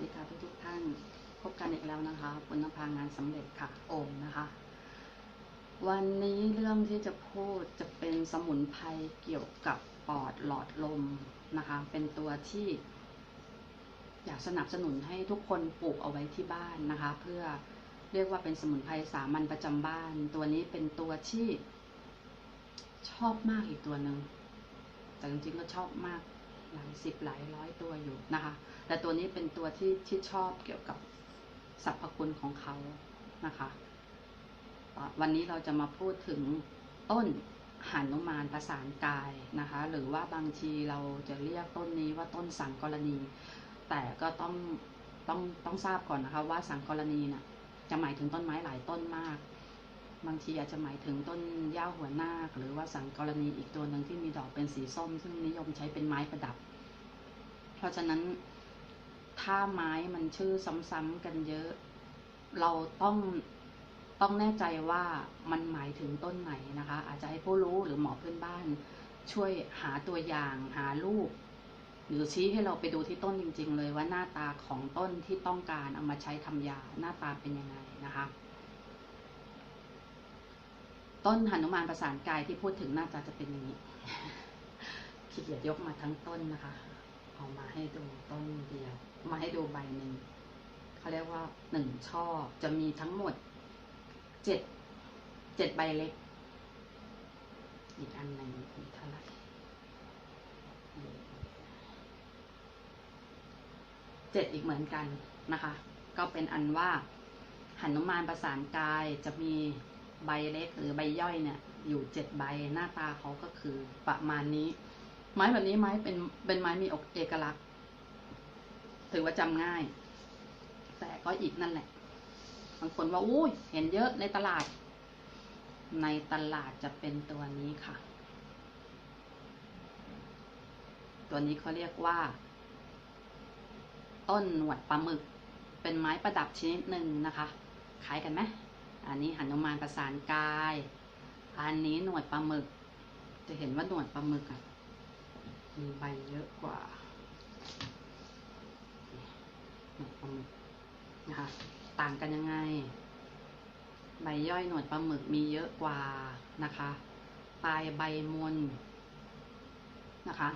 ดีค่ะทุกทุกๆท่าน พบกันอีกแล้วนะคะปุณภางานสำเร็จค่ะโอมนะคะ วันนี้เรื่องที่จะพูดจะเป็นสมุนไพรเกี่ยวกับปอดหลอดลมนะคะ เป็นตัวที่ อยากสนับสนุนให้ทุกคนปลูกเอาไว้ที่บ้านนะคะ เพื่อเรียกว่าเป็นสมุนไพรสามัญประจำบ้าน ตัวนี้เป็นตัวที่ชอบมากอีกตัวหนึ่งแต่จริงๆก็ชอบมาก หลายสิบหลายร้อยตัวอยู่นะคะ แต่ตัวนี้เป็นตัวที่ที่ชอบเกี่ยวกับสรรพคุณของเขานะคะ วันนี้เราจะมาพูดถึงต้นหานุมานประสานกายนะคะ หรือว่าบางทีเราจะเรียกต้นนี้ว่าต้นสังกรณี แต่ก็ต้องต้องต้องทราบก่อนนะคะ ว่าสังกรณีน่ะจะหมายถึงต้นไม้หลายต้นมาก บางทีอาจจะหมายถึงต้นหญ้าหัวนาคหรือว่าสังกรณีอีกตัวหนึ่งที่มีดอกเป็นสีส้ม ซึ่งนิยมใช้เป็นไม้ประดับ เพราะฉะนั้นถ้าไม้มันชื่อซ้ำๆกันเยอะ เราต้องต้องแน่ใจว่ามันหมายถึงต้นไหนนะคะ อาจจะให้ผู้รู้หรือหมอเพื่อนบ้าน ช่วยหาตัวอย่างหารูปหรือชี้ให้เราไปดูที่ต้นจริง ๆ เลยว่าหน้าตาของต้นที่ต้องการเอามาใช้ทำยาหน้าตาเป็นยังไงนะคะ ต้นหนุมานประสานกายที่พูดถึงน้าตาจะเป็นอย่างนี้ขี้เกียจยกมาทั้งต้นนะคะ เอามาให้ดูต้นเดียว มาให้ดูใบหนึ่งเขาเรียกว่าหนึ่งช่อจะมีทั้งหมดเจ็ดเจ็ดใบเล็ก อีกอันหนึ่งเท่าไหร่เจ็ดอีกเหมือนกันนะคะ ก็เป็นอันว่าหันุมานประสานกายจะมี ใบเล็กหรือใบย่อยเนี่ยอยู่เจ็ดใบหน้าตาเขาก็คือประมาณนี้ ไม้แบบนี้ไม้เป็นเป็นไม้มีเอกลักษณ์ ถือว่าจำง่าย แต่ก็อีกนั่นแหละ บางคนว่าอุ้ยเห็นเยอะในตลาด ในตลาดจะเป็นตัวนี้ค่ะ ตัวนี้เขาเรียกว่า ต้นหนวดปลาหมึก เป็นไม้ประดับชนิดหนึ่งนะคะคล้ายกันไหม อันนี้หนุมานประสานกาย อันนี้หนวดปลาหมึก จะเห็นว่าหนวดปลาหมึกอะมีใบเยอะกว่าหนวดปลาหมึกนะคะต่างกันยังไง ใบย่อยหนวดปลาหมึกมีเยอะกว่านะคะปลายใบมนนะคะ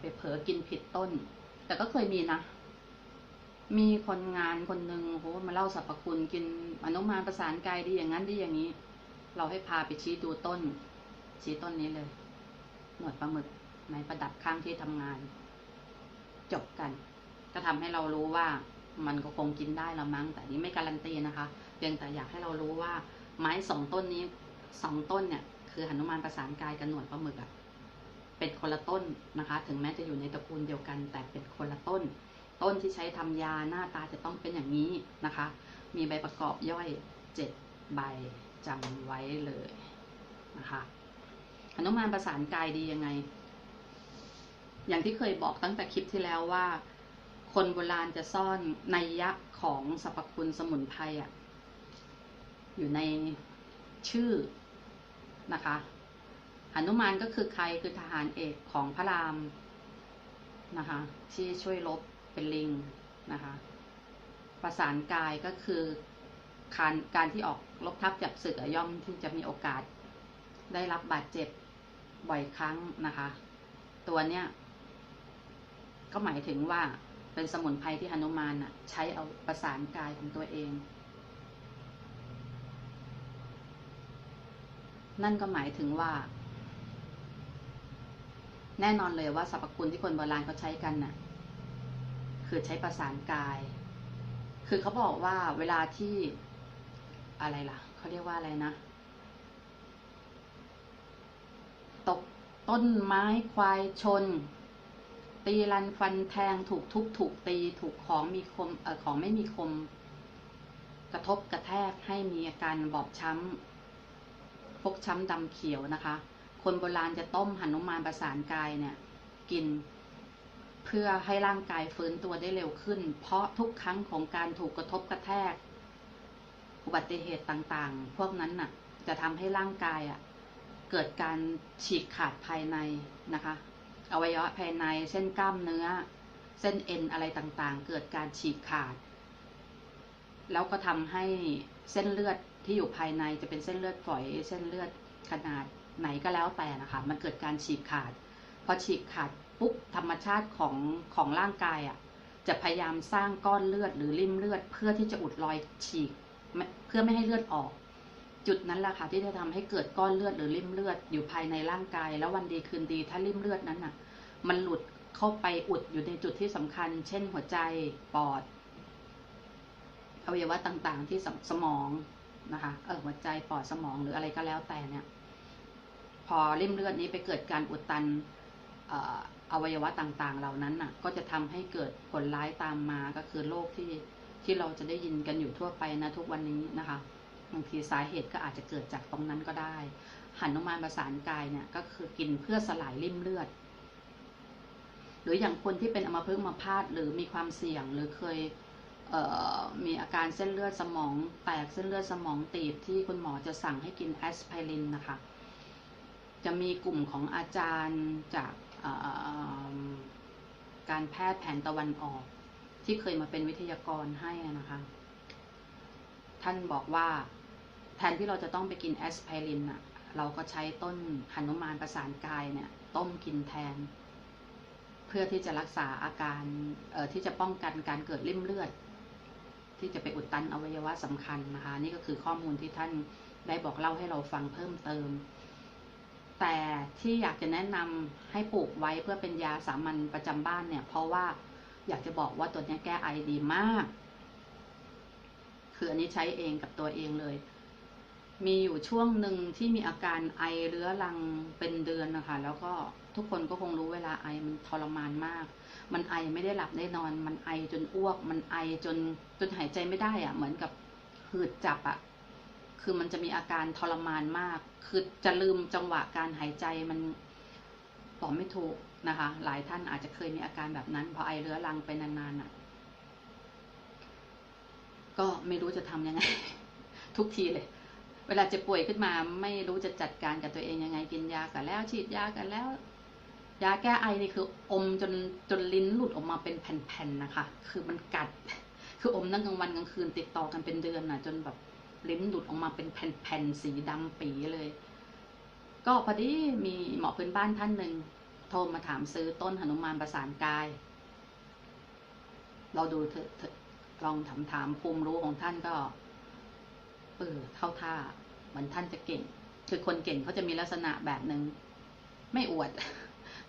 ไปเผลอกินผิดต้น แต่ก็เคยมีนะ มีคนงานคนหนึ่งโหมาเล่าสรรพคุณกินอนุมานประสานกายดีอย่างนั้นดีอย่างนี้ เราให้พาไปชี้ดูต้น ชี้ต้นนี้เลย หนวดปลาหมึกในประดับข้างที่ทำงาน จบกัน ก็ทำให้เรารู้ว่ามันก็คงกินได้ละมั้ง แต่นี้ไม่การันตีนะคะ เพียงแต่อยากให้เรารู้ว่า ไม้สองต้นนี้สองต้นเนี่ย คือหนุมานประสานกายกับหนวดปลาหมึกอะเป็นคนละต้นนะคะ ถึงแม้จะอยู่ในตระกูลเดียวกัน แต่เป็นคนละต้น ต้นที่ใช้ทำยาหน้าตาจะต้องเป็นอย่างนี้นะคะ มีใบประกอบย่อยเจ็ดใบจำไว้เลยนะคะหนุมานประสานกายดียังไง อย่างที่เคยบอกตั้งแต่คลิปที่แล้วว่า คนโบราณจะซ่อนในยะของสรรพคุณสมุนไพรอะอยู่ในชื่อนะคะหนุมานก็คือใครคือทหารเอกของพระรามนะคะที่ช่วยลบ เป็นลิงนะคะประสานกายก็คือการการที่ออกลบทับจับศึกย่อมที่จะมีโอกาส ได้รับบาดเจ็บบ่อยครั้งนะคะ ตัวเนี้ยก็หมายถึงว่าเป็นสมุนไพรที่หนุมานน่ะใช้เอาประสานกายของตัวเอง นั่นก็หมายถึงว่า แน่นอนเลยว่าสรรพคุณที่คนโบราณเขาใช้กันน่ะ คือใช้ประสานกาย คือเขาบอกว่าเวลาที่อะไรล่ะ เขาเรียกว่าอะไรนะ ตกต้นไม้ควายชน ตีรันฟันแทงถูกทุบถูกตีถูกของมีคมเออของไม่มีคม กระทบกระแทกให้มีอาการบอบช้ำฟกช้ำดำเขียวนะคะ คนโบราณจะต้มหันุมานประสานกายเนี่ย กิน เพื่อให้ร่างกายฟื้นตัวได้เร็วขึ้น เพราะทุกครั้งของการถูกกระทบกระแทก อุบัติเหตุต่างๆ พวกนั้นน่ะ จะทำให้ร่างกายอะเกิดการฉีกขาดภายในนะคะ อวัยวะภายในเช่นกล้ามเนื้อ เส้นเอ็นอะไรต่างๆ เกิดการฉีกขาด แล้วก็ทำให้เส้นเลือดที่อยู่ภายในจะเป็นเส้นเลือดฝอย เส้นเลือดขนาดไหนก็แล้วแต่นะคะ มันเกิดการฉีกขาด พอฉีกขาด ปุ๊บธรรมชาติของของร่างกายอะ่ะจะพยายามสร้างก้อนเลือดหรือริ่มเลือด เพื่อที่จะอุดรอยฉีกเพื่อไม่ให้เลือดออก จุดนั้นแหละค่ะที่จะทำให้เกิดก้อนเลือดหรือริ่มเลือดอยู่ภายในร่างกาย แล้ววันดีคืนดีถ้าริ่มเลือดนั้นอะ มันหลุดเข้าไปอุดอยู่ในจุดที่สำคัญ เช่นหัวใจปอดอวัยวะต่างๆ ที่สสมองนะคะเออหัวใจปอดสมองหรืออะไรก็แล้วแต่เนี่ย พอริ่มเลือดนี้ไปเกิดการอุดตันเอวัยวะต่างๆ เหล่านั้นน่ะ ก็จะทำให้เกิดผลร้ายตามมาก็คือโรคที่ที่เราจะได้ยินกันอยู่ทั่วไปนะทุกวันนี้นะคะบางทีสาเหตุก็อาจจะเกิดจากตรงนั้นก็ได้ หันออกมาประสานกายเนี่ยก็คือกินเพื่อสลายริ่มเลือด หรืออย่างคนที่เป็นอัมพฤกษ์อัมาพาตหรือมีความเสี่ยงหรือเคยเมีอาการเส้นเลือดสมองแตกเส้นเลือดสมองตีบที่คุณหมอจะสั่งให้กินแอสไพรินนะคะ จะมีกลุ่มของอาจารย์จาก การแพทย์แผนตะวันออก ที่เคยมาเป็นวิทยากรให้นะคะ ท่านบอกว่าแทนที่เราจะต้องไปกินแอสไพรินอะเราก็ใช้ต้นหันุมานประสานกายเนี่ยต้มกินแทน เพื่อที่จะรักษาอาการที่จะป้องกันการเกิดริ่มเลือด ที่จะไปอุดตันอวัยวะสำคัญนะคะ นี่ก็คือข้อมูลที่ท่านได้บอกเล่าให้เราฟังเพิ่มเติม แต่ที่อยากจะแนะนำให้ปลูกไว้เพื่อเป็นยาสามัญประจำบ้านเนี่ย เพราะว่าอยากจะบอกว่าตัวนี้แก้ไอดีมาก คืออันนี้ใช้เองกับตัวเองเลย มีอยู่ช่วงหนึ่งที่มีอาการไอเรื้อรังเป็นเดือนนะคะ แล้วก็ทุกคนก็คงรู้เวลาไอมันทรมานมาก มันไอไม่ได้หลับได้นอน มันไอจนอ้วก มันไอจนจนหายใจไม่ได้อะเหมือนกับหืดจับอะ คือมันจะมีอาการทรมานมาก คือจะลืมจังหวะการหายใจมันบอกไม่ถูกนะคะ หลายท่านอาจจะเคยมีอาการแบบนั้นพอไอเรื้อรังไปนานๆอะ ก็ไม่รู้จะทำยังไง ทุกทีเลย เวลาจะป่วยขึ้นมา ไม่รู้จะจัดการกับตัวเองยังไงกินยากันแล้วฉีดยากันแล้ว ยาแก้ไอนี่คือ อมจนจนลิ้นหลุดออกมาเป็นแผ่นๆนะคะ คือมันกัด คืออมนั่งกลางวันกลางคืนติดต่อกันเป็นเดือนน่ะ จนแบบ ลิ้นหลุดออกมาเป็นแผ่นๆสีดำปีเลย ก็พอดีมีหมอพื้นบ้านท่านหนึ่งโทรมาถามซื้อต้นหนุมานประสานกาย เราดูเถอะลองถามถามภูมิรู้ของท่านก็ เออเข้าท่าเหมือนท่านจะเก่ง คือคนเก่งเขาจะมีลักษณะแบบหนึ่งไม่อวด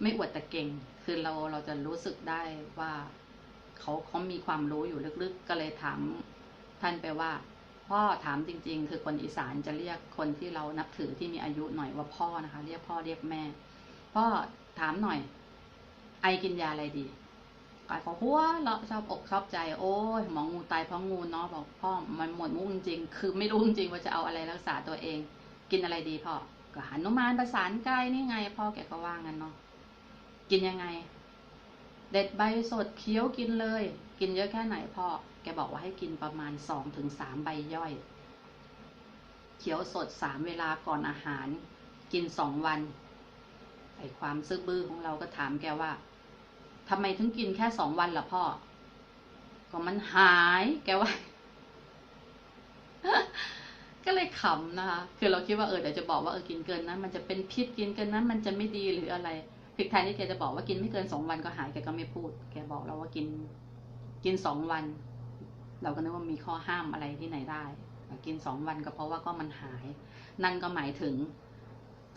ไม่อวดแต่เก่ง คือเราเราจะรู้สึกได้ว่าเขาเขามีความรู้อยู่ลึกๆ ก็เลยถามท่านไปว่า พ่อถามจริง ๆ คือคนอีสานจะเรียกคนที่เรานับถือที่มีอายุหน่อยว่าพ่อนะคะ เรียกพ่อเรียกแม่ พ่อถามหน่อย ไอกินยาอะไรดีกายพอหัวเราชอบอกชอบใจ โอ้ยหมองูตายเพราะงูเนาะบอกพ่อมันหมดมุ้งจริง คือไม่รู้จริงว่าจะเอาอะไรรักษาตัวเอง กินอะไรดีพ่อก็หันุมานประสานกายนี่ไง พ่อแกก็ว่างั้นเนาะกินยังไง เด็ดใบสดเคี้ยวกินเลย กินเยอะแค่ไหนพ่อ แกบอกว่าให้กินประมาณสองถึงสามใบย่อย เขียวสดสามเวลาก่อนอาหาร กินสองวัน ไอความซื่อบื้อของเราก็ถามแกว่าทำไมถึงกินแค่สองวันล่ะพ่อ ก็มันหายแกว่า ก็เลยขำนะคะ คือเราคิดว่าเออเดี๋ยวจะบอกว่าเออกินเกินนั้นมันจะเป็นพิษกินเกินนั้นมันจะไม่ดีหรืออะไรพิกแทนที่แกจะบอกว่ากินไม่เกินสองวันก็หายแกก็ไม่พูด แกบอกเราว่ากิน กินสองวัน เราก็นึกว่ามีข้อห้ามอะไรที่ไหนได้ กินสองวันก็เพราะว่าก็มันหาย นั่นก็หมายถึง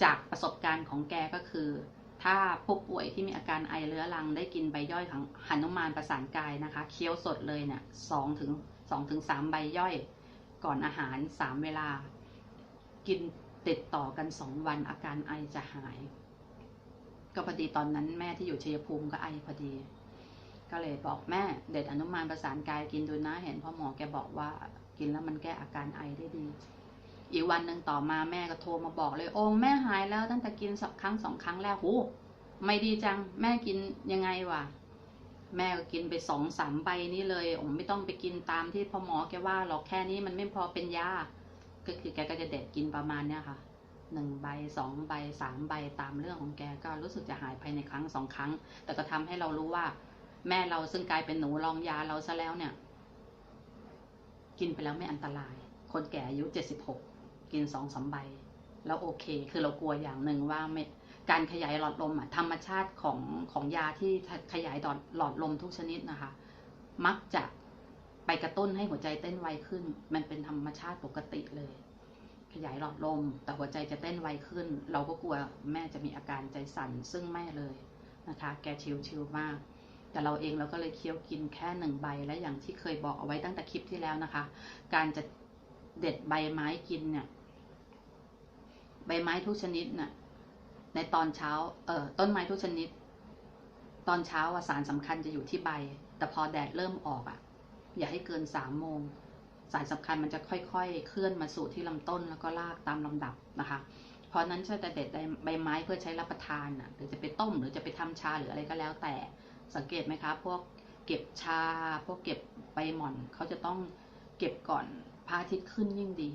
จากประสบการณ์ของแกก็คือ ถ้าผู้ป่วยที่มีอาการไอเรื้อรังได้กินใบย่อยของหันุมานประสานกายนะคะเคี้ยวสดเลยเนี่ยสองถึงสองถึงสามใบย่อยก่อนอาหารสามเวลา กินติดต่อกันสองวันอาการไอจะหาย ก็พอดีตอนนั้นแม่ที่อยู่ชัยภูมิก็ไอพอดี ก็เลยบอกแม่เด็ดอนุมานประสานกายกินดูนะ เห็นพ่อหมอแกบอกว่ากินแล้วมันแก้อาการไอได้ดี อีกวันหนึ่งต่อมาแม่ก็โทรมาบอกเลย โอ้แม่หายแล้วตั้งแต่กินสองครั้งสองครั้งแล้วโหไม่ดีจัง แม่กินยังไงวะแม่ก็กินไปสองสามใบนี้เลยโอ้ไม่ต้องไปกินตามที่พ่อหมอแกว่าหรอกแค่นี้มันไม่พอเป็นยาก็คือแกก็จะเด็ดกินประมาณเนี้ยค่ะหนึ่งใบสองใบสามใบตามเรื่องของแกก็รู้สึกจะหายภายในครั้งสองครั้ง แต่ก็ทำให้เรารู้ว่า แม่เราซึ่งกลายเป็นหนูรองยาเราซะแล้วเนี่ย กินไปแล้วไม่อันตราย คนแก่อายุเจ็ดสิบหกกินสองสามใบ แล้วโอเค คือเรากลัวอย่างหนึ่งว่าไม่การขยายหลอดลมอะธรรมชาติของของยาที่ขยายหลอดหลอดลมทุกชนิดนะคะ มักจะไปกระตุ้นให้หัวใจเต้นไวขึ้น มันเป็นธรรมชาติปกติเลย ขยายหลอดลม แต่หัวใจจะเต้นไวขึ้น เราก็กลัวแม่จะมีอาการใจสั่นซึ่งไม่เลยนะคะ แกชิวๆมาก แต่เราเองเราก็เลยเคี้ยวกินแค่หนึ่งใบและอย่างที่เคยบอกเอาไว้ตั้งแต่คลิปที่แล้วนะคะ การจะเด็ดใบไม้กินเนี่ย ใบไม้ทุกชนิดน่ะในตอนเช้า เอ่อ ต้นไม้ทุกชนิด ตอนเช้าสารสำคัญจะอยู่ที่ใบ แต่พอแดดเริ่มออกอะ่ะ อย่าให้เกินสามโมง สารสำคัญมันจะค่อยๆ เคลื่อนมาสู่ที่ลำต้นแล้วก็ลากตามลำดับนะคะ เพราะนั้นช่วยแต่เด็ดใบไม้เพื่อใช้รับประทานอะ หรือจะไปต้มหรือจะไปทำชาหรืออะไรก็แล้วแต่ สังเกตไหมคะพวกเก็บชา พวกเก็บใบหม่อนเขาจะต้องเก็บก่อนพระอาทิตย์ขึ้นยิ่งดี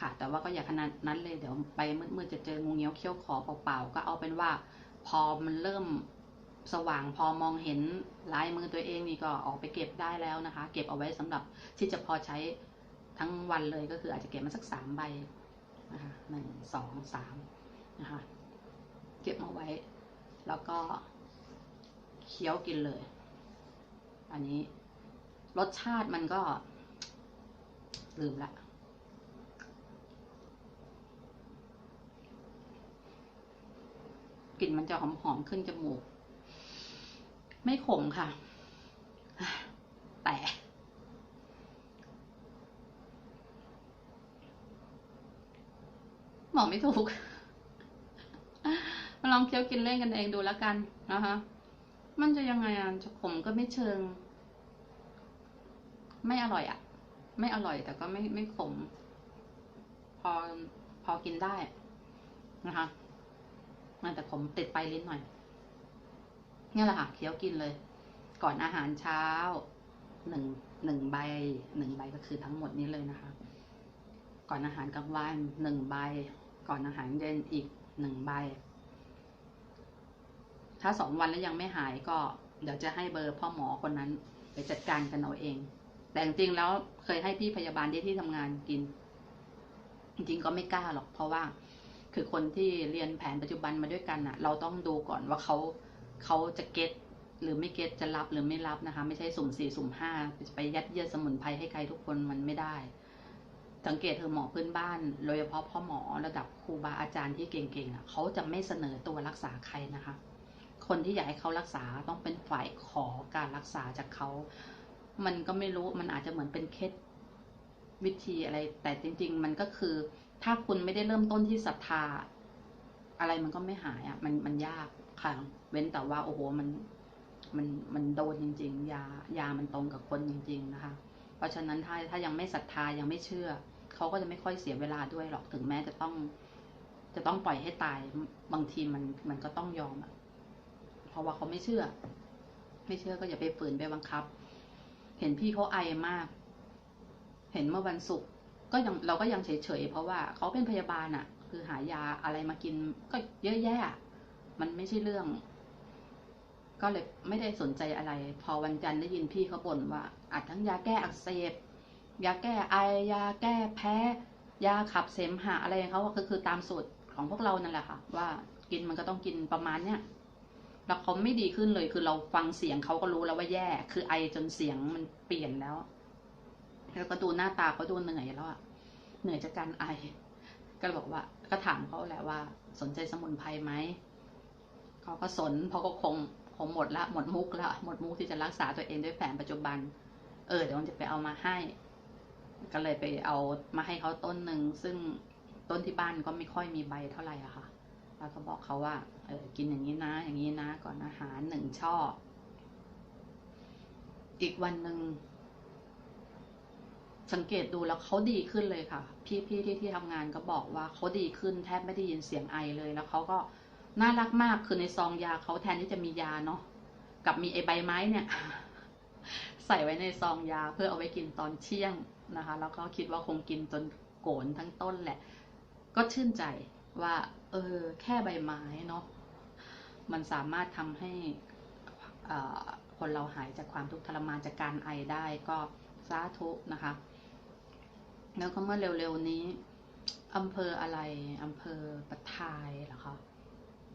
ค่ะ แต่ว่าก็อย่าขนาดนั้นเลยเดี๋ยวไปมืดๆจะเจองูเงี้ยวเขี้ยวขอเปล่าๆก็เอาเป็นว่าพอมันเริ่มสว่างพอมองเห็นลายมือตัวเองนี่ก็ออกไปเก็บได้แล้วนะคะ เก็บเอาไว้สำหรับที่จะพอใช้ทั้งวันเลยก็คืออาจจะเก็บมาสักสามใบนะคะหนึ่งสองสามนะคะเก็บมาไว้ แล้วก็ เคี้ยวกินเลย อันนี้รสชาติมันก็ ลืมละกลิ่นมันจะหอมๆขึ้นจมูก ไม่ขมค่ะ แต่บอกไม่ถูก มาลองเคี้ยวกินเล่นกันเองดูแล้วกันนะคะ มันจะยังไงอะขมก็ไม่เชิง ไม่อร่อยอะ ไม่อร่อยแต่ก็ไม่ไม่ขม พอพอกินได้นะคะมันแต่ผมติดไปลิ้นหน่อยนี่แหละค่ะเคี้ยวกินเลย ก่อนอาหารเช้าหนึ่งหนึ่งใบหนึ่งใบก็คือทั้งหมดนี้เลยนะคะ ก่อนอาหารกลางวันหนึ่งใบ ก่อนอาหารเย็นอีกหนึ่งใบ ถ้าสองวันแล้วยังไม่หายก็เดี๋ยวจะให้เบอร์พ่อหมอคนนั้นไปจัดการกันเอาเอง แต่จริงๆแล้วเคยให้พี่พยาบาลที่ที่ทำงานกิน จริงๆก็ไม่กล้าหรอกเพราะว่า คือคนที่เรียนแผนปัจจุบันมาด้วยกันอะเราต้องดูก่อนว่าเขาเขาจะเก็ตหรือไม่เก็ตจะรับหรือไม่รับนะคะ ไม่ใช่สุ่มสี่สุ่มห้าไปยัดเยียดสมุนไพรให้ใครทุกคนมันไม่ได้ สังเกตเธอหมอพื้นบ้านโดยเฉพาะพ่อหมอระดับครูบาอาจารย์ที่เก่งๆอะเขาจะไม่เสนอตัวรักษาใครนะคะ คนที่อยากให้เขารักษาต้องเป็นฝ่ายขอการรักษาจากเขา มันก็ไม่รู้มันอาจจะเหมือนเป็นเคล็ดวิธีอะไร แต่จริง ๆ มันก็คือ ถ้าคุณไม่ได้เริ่มต้นที่ศรัทธา อะไรมันก็ไม่หายอะ่ะ มันมันยากค่ะ เว้นแต่ว่าโอ้โหมันมันมันโดนจริง ๆ ยายามันตรงกับคนจริง ๆ นะคะ เพราะฉะนั้นถ้าถ้ายังไม่ศรัทธายังไม่เชื่อเขาก็จะไม่ค่อยเสียเวลาด้วยหรอกถึงแม้จะต้อง จะต้องปล่อยให้ตายบางทีมันมันก็ต้องยอมอะ เพราะว่าเขาไม่เชื่อ ไม่เชื่อก็อย่าไปฝืนไปบังคับ เห็นพี่เขาไอมาก เห็นเมื่อวันศุกร์ก็ยังเราก็ยังเฉยๆเพราะว่าเขาเป็นพยาบาลอะคือหายาอะไรมากินก็เยอะแยะ มันไม่ใช่เรื่อง ก็เลยไม่ได้สนใจอะไร พอวันจันทร์ได้ยินพี่เขาบ่นว่าอัดทั้งยาแก้อักเสบยาแก้ไอยาแก้แพ้ ยาขับเสมหะอะไรเขาก็คือคือตามสูตรของพวกเรานั่นแหละค่ะ ว่ากินมันก็ต้องกินประมาณเนี้ย แล้วเขาไม่ดีขึ้นเลย คือเราฟังเสียงเขาก็รู้แล้วว่าแย่ คือไอจนเสียงมันเปลี่ยนแล้ว แล้วก็ดูหน้าตาเขาดูเหนื่อยแล้วอะเหนื่อยจากการไอ ก็บอกว่า ก็ถามเขาแหละว่า สนใจสมุนไพรไหมเขาก็สนเพราะก็คงคงหมดละหมดมุกละหมดมุกที่จะรักษาตัวเองด้วยแผนปัจจุบัน เออเดี๋ยวมันจะไปเอามาให้ ก็เลยไปเอามาให้เขาต้นหนึ่งซึ่งต้นที่บ้านก็ไม่ค่อยมีใบเท่าไหร่อะค่ะ แล้วก็บอกเขาว่า เออ กินอย่างนี้นะ อย่างนี้นะ ก่อนอาหารหนึ่งช่อ อีกวันหนึ่งสังเกตดูแล้วเขาดีขึ้นเลยค่ะ พี่ๆที่ที่ทำงานก็บอกว่าเขาดีขึ้นแทบไม่ได้ยินเสียงไอเลย แล้วเขาก็น่ารักมากคือในซองยาเขาแทนที่จะมียาเนาะกับมีไอใบไม้เนี่ย ใส่ไว้ในซองยาเพื่อเอาไว้กินตอนเที่ยงนะคะ แล้วก็คิดว่าคงกินจนโกนทั้งต้นแหละ ก็ชื่นใจ ว่า เออ แค่ใบไม้เนาะมันสามารถทำให้คนเราหายจากความทุกข์ทรมานจากการไอได้ก็สาธุนะคะ แล้วก็เมื่อเร็วๆนี้อำเภออะไรอำเภอปะทายเหรอคะ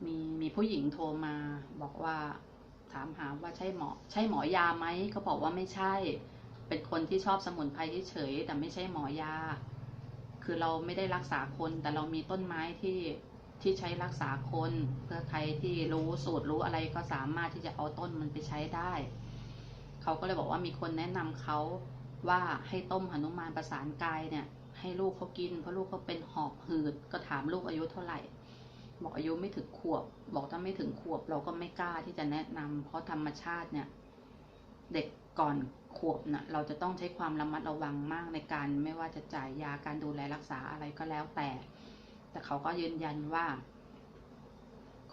มีมีผู้หญิงโทรมาบอกว่าถามหาว่าใช่หมอ ใช่หมอยาไหมเขาบอกว่าไม่ใช่ เป็นคนที่ชอบสมุนไพรเฉยแต่ไม่ใช่หมอยา คือเราไม่ได้รักษาคน แต่เรามีต้นไม้ที่ที่ใช้รักษาคนเพื่อใครที่รู้สูตรรู้อะไรก็สามารถที่จะเอาต้นมันไปใช้ได้ เขาก็เลยบอกว่ามีคนแนะนำเขาว่าให้ต้มหนุมานประสานกายเนี่ย ให้ลูกเขากินเพราะลูกเขาเป็นหอบหืดก็ถามลูกอายุเท่าไหร่ บอกอายุไม่ถึงขวบ บอกถ้าไม่ถึงขวบเราก็ไม่กล้าที่จะแนะนำเพราะธรรมชาติเนี่ย เด็กก่อน ขวบนะ่ะเราจะต้องใช้ความระมัดระวังมากในการไม่ว่าจะจ่ายยาการดูแลรักษาอะไรก็แล้วแต่ แต่เขาก็ยืนยันว่า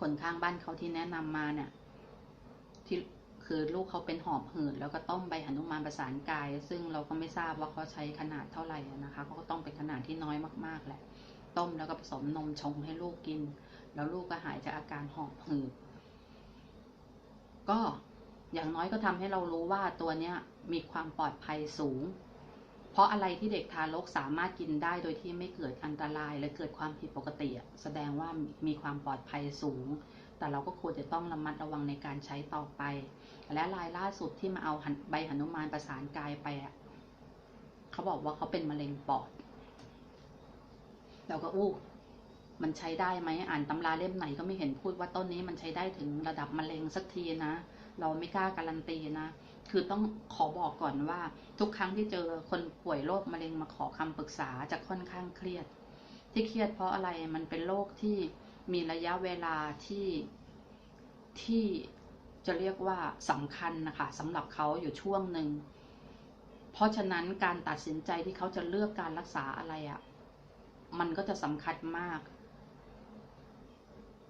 คนข้างบ้านเขาที่แนะนำมาเนี่ยที่คือลูกเขาเป็นหอบหืดแล้วก็ต้มใบหนุมานประสานกาย ซึ่งเราก็ไม่ทราบว่าเขาใช้ขนาดเท่าไหร่นะคะเขาก็ต้องเป็นขนาดที่น้อยมากๆแหละ ต้มแล้วก็ผสมนมชงให้ลูกกิน แล้วลูกก็หายจากอาการหอบหืดก็ อย่างน้อยก็ทำให้เรารู้ว่าตัวเนี้ยมีความปลอดภัยสูง เพราะอะไรที่เด็กทารกสามารถกินได้โดยที่ไม่เกิดอันตรายและเกิดความผิดปกติ แสดงว่ามีความปลอดภัยสูง แต่เราก็ควรจะต้องระมัดระวังในการใช้ต่อไป และรายล่าสุดที่มาเอาใบหนุมานประสานกายไปเขาบอกว่าเขาเป็นมะเร็งปอดเราก็อู้มันใช้ได้ไหมอ่านตำราเล่มไหนก็ไม่เห็นพูดว่าต้นนี้มันใช้ได้ถึงระดับมะเร็งสักทีนะ เราไม่กล้าการันตีนะ คือต้องขอบอกก่อนว่า ทุกครั้งที่เจอคนป่วยโรคมะเร็งมาขอคำปรึกษาจะค่อนข้างเครียด ที่เครียดเพราะอะไรมันเป็นโรคที่มีระยะเวลาที่ที่จะเรียกว่าสำคัญนะคะสำหรับเขาอยู่ช่วงหนึ่ง เพราะฉะนั้นการตัดสินใจที่เขาจะเลือกการรักษาอะไรอะ่ะมันก็จะสำคัญมาก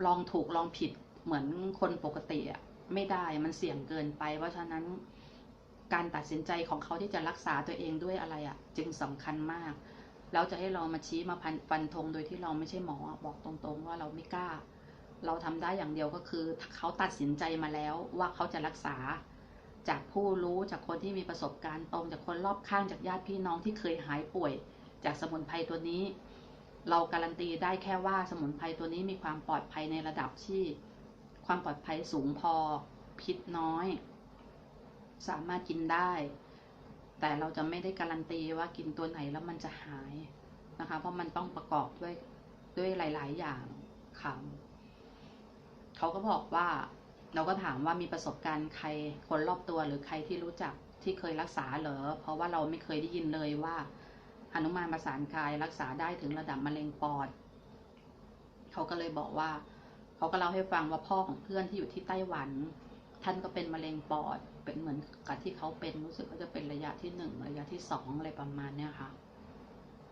ลองถูกลองผิดเหมือนคนปกติอะ่ะ ไม่ได้มันเสี่ยงเกินไป เพราะฉะนั้นการตัดสินใจของเขาที่จะรักษาตัวเองด้วยอะไรอะ่ะ จึงสำคัญมากแล้วจะให้เรามาชี้มาพันฟันธงโดยที่เราไม่ใช่หมอบอกตรงๆ ว่าเราไม่กล้า เราทำได้อย่างเดียวก็คือเขาตัดสินใจมาแล้วว่าเขาจะรักษาจากผู้รู้จากคนที่มีประสบการณ์ตรงจากคนรอบข้างจากญาติพี่น้องที่เคยหายป่วย จากสมุนไพรตัวนี้ เราการันตีได้แค่ว่าสมุนไพรตัวนี้มีความปลอดภัยในระดับที่ ความปลอดภัยสูงพอ พิษน้อย สามารถกินได้ แต่เราจะไม่ได้การันตีว่ากินตัวไหนแล้วมันจะหายนะคะ เพราะมันต้องประกอบด้วยด้วยหลาย ๆ อย่างค่ะเขาก็บอกว่าเราก็ถามว่ามีประสบการณ์ใครคนรอบตัวหรือใครที่รู้จักที่เคยรักษาเหรอ เพราะว่าเราไม่เคยได้ยินเลยว่าอนุมานประสานกายรักษาได้ถึงระดับมะเร็งปอด เขาก็เลยบอกว่า เขาก็เล่าให้ฟังว่าพ่อของเพื่อนที่อยู่ที่ไต้หวัน ท่านก็เป็นมะเร็งปอด เป็นเหมือนกับที่เขาเป็นรู้สึกว่าจะเป็นระยะที่หนึ่งระยะที่สองอะไรประมาณเนี้ยค่ะ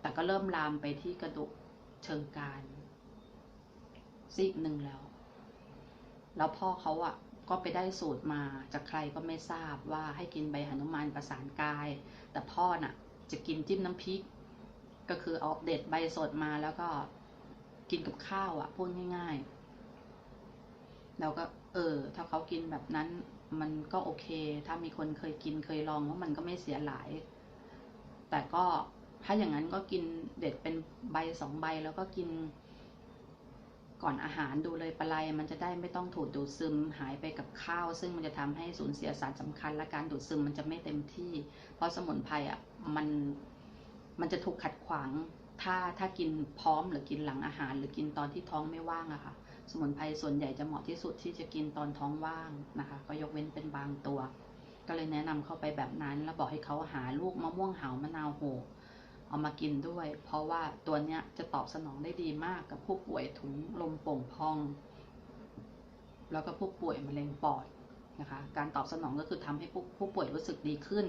แต่ก็เริ่มลามไปที่กระดูกเชิงกรานซีกหนึ่งแล้ว แล้วพ่อเขาอะก็ไปได้สูตรมาจากใครก็ไม่ทราบว่าให้กินใบหนุมานประสานกาย แต่พ่อน่ะ จะกินจิ้มน้ำพริก ก็คือเอาเด็ดใบสดมาแล้วก็กินกับข้าวอะ่ะพูดง่ายๆ แล้วก็ เออ ถ้าเขากินแบบนั้น มันก็โอเค ถ้ามีคนเคยกินเคยลองว่ามันก็ไม่เสียหลาย แต่ก็ถ้าอย่างนั้นก็กินเด็ดเป็นใบสองใบแล้วก็กิน ก่อนอาหารดูเลยปลายมันจะได้ไม่ต้องถูดดูดซึมหายไปกับข้าว ซึ่งมันจะทำให้สูญเสียสารสำคัญ และการดูดซึมมันจะไม่เต็มที่ เพราะสมุนไพรอะมันมันจะถูกขัดขวาง ถ้าถ้ากินพร้อมหรือกินหลังอาหาร หรือกินตอนที่ท้องไม่ว่างอะค่ะ สมุนไพรส่วนใหญ่จะเหมาะที่สุดที่จะกินตอนท้องว่างนะคะ ก็ยกเว้นเป็นบางตัว ก็เลยแนะนำเข้าไปแบบนั้น แล้วบอกให้เขาหาลูกมะม่วงหาวมะนาวโหเอามากินด้วย เพราะว่าตัวเนี้ยจะตอบสนองได้ดีมากกับผู้ป่วยถุงลมโป่งพอง แล้วก็ผู้ป่วยมะเร็งปอดนะคะ การตอบสนองก็คือทำให้ผู้ผู้ป่วยรู้สึกดีขึ้น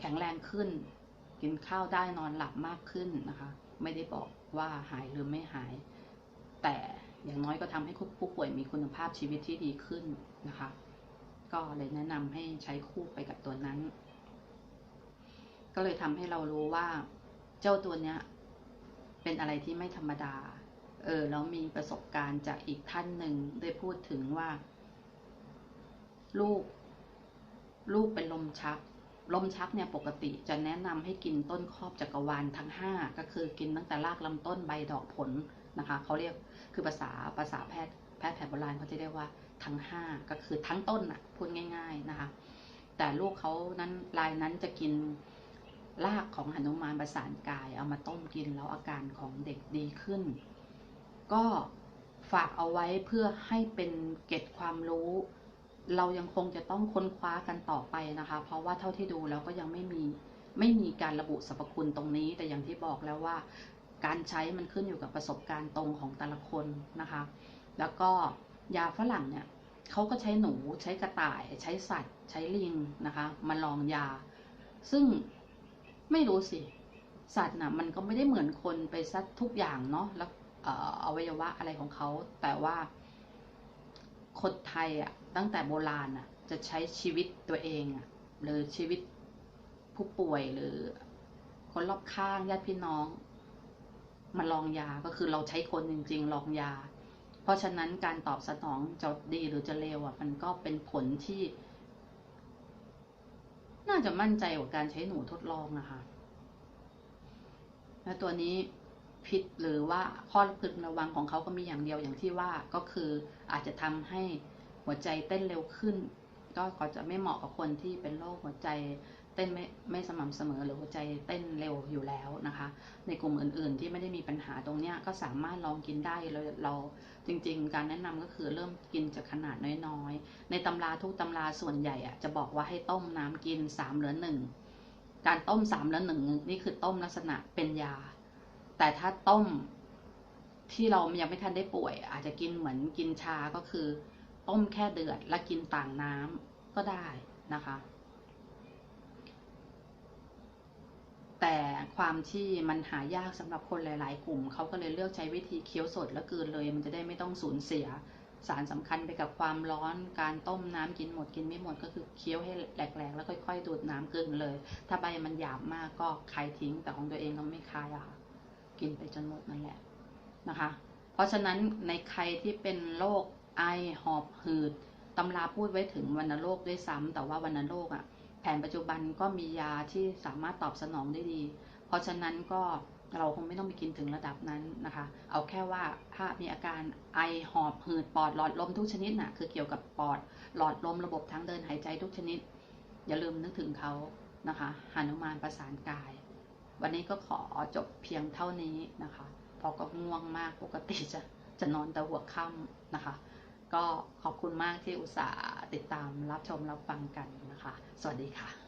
แข็งแรงขึ้น กินข้าวได้นอนหลับมากขึ้นนะคะ ไม่ได้บอกว่าหายหรือไม่หาย แต่ อย่างน้อยก็ทำให้ผู้ป่วยมีคุณภาพชีวิตที่ดีขึ้นนะคะ ก็เลยแนะนำให้ใช้คู่ไปกับตัวนั้น ก็เลยทำให้เรารู้ว่าเจ้าตัวเนี้ยเป็นอะไรที่ไม่ธรรมดา เออแล้วมีประสบการณ์จากอีกท่านหนึ่งได้พูดถึงว่า ลูก ลูกเป็นลมชักลมชักเนี่ยปกติจะแนะนำให้กินต้นครอบจักรวาลทั้ง 5 ก็คือกินตั้งแต่รากลำต้นใบดอกผล นะคะเขาเรียกคือภาษาภาษาแพทย์แพทย์แผนโบราณเขาจะเรียกว่าทั้ง 5 ก็คือทั้งต้นอะพูดง่าย ๆนะคะ แต่ลูกเขานั้นรายนั้นจะกินรากของหนุมานประสานกาย เอามาต้มกินแล้วอาการของเด็กดีขึ้น ก็ฝากเอาไว้เพื่อให้เป็นเก็ดความรู้ เรายังคงจะต้องค้นคว้ากันต่อไปนะคะ เพราะว่าเท่าที่ดูแล้วก็ยังไม่มีไม่มีการระบุสรรพคุณตรงนี้ แต่อย่างที่บอกแล้วว่า การใช้มันขึ้นอยู่กับประสบการณ์ตรงของแต่ละคนนะคะ แล้วก็ยาฝรั่งเนี่ยเขาก็ใช้หนูใช้กระต่าย ใช้สัตว์ ใช้ลิงนะคะ มาลองยา ซึ่งไม่รู้สิ สัตว์น่ะมันก็ไม่ได้เหมือนคนไปซัดทุกอย่างเนาะแล้วเอ่ออวัยวะอะไรของเขา แต่ว่าคนไทยอะตั้งแต่โบราณอะจะใช้ชีวิตตัวเองอะหรือชีวิตผู้ป่วยหรือคนรอบข้างญาติพี่น้อง มาลองยาก็คือเราใช้คนจริง ๆ ลองยา เพราะฉะนั้นการตอบสนองจะดีหรือจะเลวอะ มันก็เป็นผลที่ น่าจะมั่นใจกว่าการใช้หนูทดลองอะคะและตัวนี้พิษหรือว่าข้อพึงระวังของเขาก็มีอย่างเดียวอย่างที่ว่าก็คืออาจจะทำให้หัวใจเต้นเร็วขึ้น ก็จะไม่เหมาะกับคนที่เป็นโรคหัวใจ เต้นไม่ไม่สม่ำเสมอหรือหัวใจเต้นเร็วอยู่แล้วนะคะ ในกลุ่มอื่นๆ ที่ไม่ได้มีปัญหาตรงเนี้ยก็สามารถลองกินได้เราเราจริง ๆ การแนะนำก็คือเริ่มกินจากขนาดน้อยๆ ในตำราทุกตำราส่วนใหญ่อะจะบอกว่าให้ต้มน้ำกินสามเหลือหนึ่งการต้มสามเหลือหนึ่งนี่คือต้มลักษณะเป็นยา แต่ถ้าต้มที่เรายังไม่ทันได้ป่วย อาจจะกินเหมือนกินชาก็คือ ต้มแค่เดือดแล้วกินต่างน้ำก็ได้นะคะ แต่ความที่มันหายากสำหรับคนหลาย ๆ กลุ่มเขาก็เลยเลือกใช้วิธีเคี้ยวสดแล้วกลืนเลย มันจะได้ไม่ต้องสูญเสีย สารสำคัญไปกับความร้อนการต้มน้ำกินหมดกินไม่หมดก็คือเคี้ยวให้แหลก ๆ แล้วค่อย ๆ ดูดน้ำกลืนเลย ถ้าใบมันหยาบมากก็คายทิ้ง แต่ของตัวเองก็ไม่คายอะค่ะ กินไปจนหมดนั่นแหละนะคะ เพราะฉะนั้นในใครที่เป็นโรคไอหอบหืดตำราพูดไว้ถึงวัณโรคด้วยซ้ำแต่ว่าวัณโรคอะแผ นปัจจุบันก็มียาที่สามารถตอบสนองได้ดี เพราะฉะนั้นก็เราคงไม่ต้องไปกินถึงระดับนั้นนะคะ เอาแค่ว่าถ้ามีอาการไอหอบหืดปอดหลอดลมทุกชนิดน่ะคือเกี่ยวกับปอดหลอดลมระบบทางเดินหายใจทุกชนิด อย่าลืมนึกถึงเขานะคะหานุมานประสานกาย วันนี้ก็ขอจบเพียงเท่านี้นะคะพราะก็ง่วงมากปกติจะจะนอนแต่หัวค่ำนะคะ ก็ขอบคุณมากที่อุตส่าห์ติดตามรับชมรับฟังกันนะคะ สวัสดีค่ะ